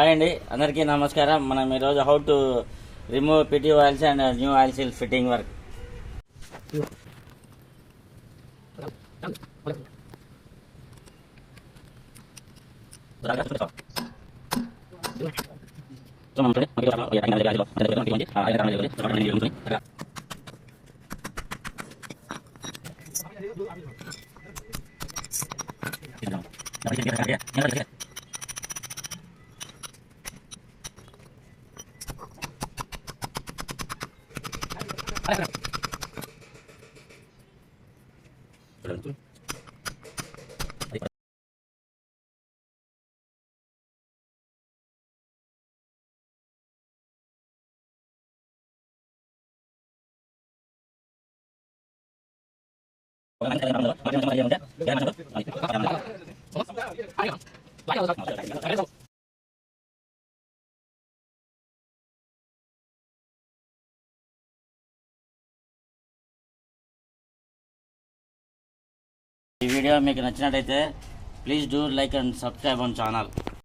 Hi అండి. అందరికీ నమస్కారం. మనం ఈరోజు how to remove PT oils and new oil seal fitting work Jangan masuk. Jangan masuk. ఈ వీడియో మీకు నచ్చినట్టయితే please do like and subscribe on channel